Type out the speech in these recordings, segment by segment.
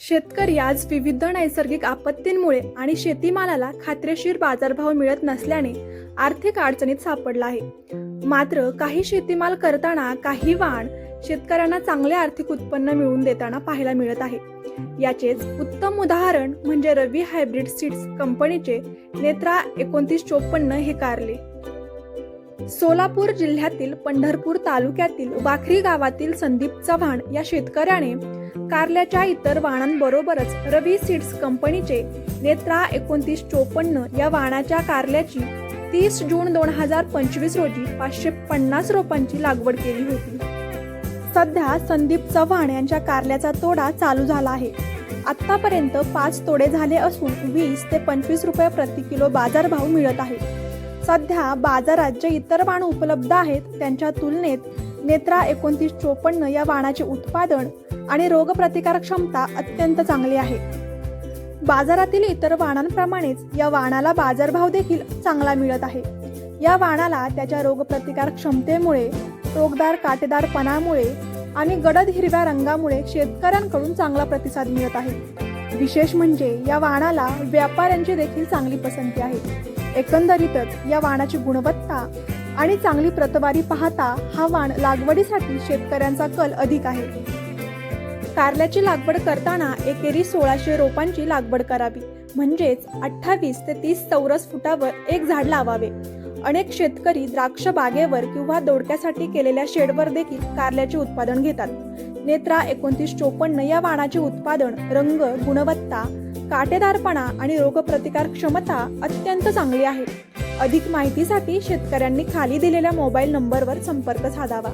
शेतकरी आज विविध नैसर्गिक आपत्तींमुळे आणि शेतीमालाला खात्रीशीर बाजारभाव मिळत नसल्याने आर्थिक अडचणीत सापडला आहे. मात्र काही शेतीमाल करताना काही वाण शेतकऱ्यांना चांगले आर्थिक उत्पन्न मिळवून देताना पाहायला मिळत आहे. याचेच उत्तम उदाहरण म्हणजे रवी हायब्रिड सीड्स कंपनीचे नेत्रा एकोणतीस चोपन्न हे कारले. सोलापूर जिल्ह्यातील पंढरपूर तालुक्यातील वाखरी गावातील संदीप चव्हाण या शेतकऱ्याने कारल्याच्या इतर वाणांबरोबरच रवी सीड्स कंपनीचे नेत्रा एकोणतीस चोपन्न या वाणाच्या कारल्याची तीस जून दोन हजार पंचवीस रोजी पाचशे पन्नास रोपांची लागवड केली होती. सध्या संदीप चव्हाण यांच्या कारल्याचा तोडा चालू झाला आहे. आतापर्यंत पाच तोडे झाले असून वीस ते पंचवीस रुपये प्रति किलो बाजारभाव मिळत आहे. सध्या बाजारात जे इतर वाण उपलब्ध आहेत त्यांच्या तुलनेत नेत्रा एकोणतीस चोपन्न या वाणाचे उत्पादन आणि रोगप्रतिकारक क्षमता अत्यंत चांगली आहे. बाजारातील इतर वाणांप्रमाणेच या वाणाला बाजारभाव देखील चांगला मिळत आहे. या वाणाला त्याच्या रोगप्रतिकारक क्षमतेमुळे टोकदार काटेदारपणामुळे आणि गडद हिरव्या रंगामुळे शेतकऱ्यांकडून चांगला प्रतिसाद मिळत आहे. विशेष म्हणजे या वाणाला व्यापाऱ्यांची देखील चांगली पसंती आहे. एकंदरीतच या वाणाची गुणवत्ता आणि चांगली प्रतवारी पाहता हा वाण लागवडीसाठी शेतकऱ्यांचा कल अधिक आहे. कारल्याची लागवड करताना एकेरी सोळाशे रोपांची लागवड करावी. म्हणजेच अठ्ठावीस ते तीस चौरस फुटावर एक झाड लावावे. अनेक शेतकरी द्राक्ष बागेवर किंवा दोडक्यासाठी केलेल्या शेडवर देखील कारल्याचे उत्पादन घेतात. नेत्रा एकोणतीस चोपन्न या वाणाचे उत्पादन रंग गुणवत्ता काटेदारपणा आणि रोगप्रतिकार क्षमता अत्यंत चांगली आहे. अधिक माहितीसाठी शेतकऱ्यांनी खाली दिलेल्या मोबाईल नंबरवर संपर्क साधावा.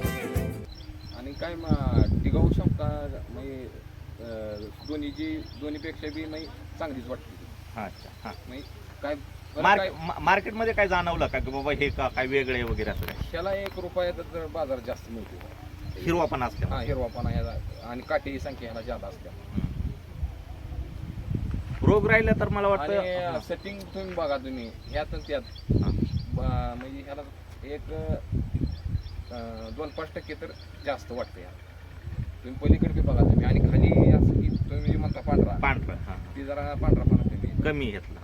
आणि काय मग टिकाऊ क्षमता म्हणजे अं, दोन्हीची दोन्हीपेक्षा बी म्हणजे चांगलीच वाटते. हा अच्छा हा. म्हणजे काय बरं मार्क काय? मा- मार्केटमध्ये काय जाणवलं का की बाबा हे का काय वेगळे वगैरे असं काय? ह्याला एक रुपयात तर बाजार जास्त मिळतो. हिरवा पण असते. हा हिरवापणा आणि काठी संख्या ह्याला जादा असते. रोग राहिला तर मला वाटतं सेटिंग तुम्ही बघा तुम्ही. ह्यात आणि त्यात हा. ब- म्हणजे ह्याला एक अं, दोन पाच टक्के तर जास्त वाटतं ह्याला तुम्ही पलीकडे बी बघा तुम्ही. आणि खाली असं की तुम्ही जे म्हणता पांढरा. पांढरं हा ती जरा पांढरा पाना कमी घेतलं.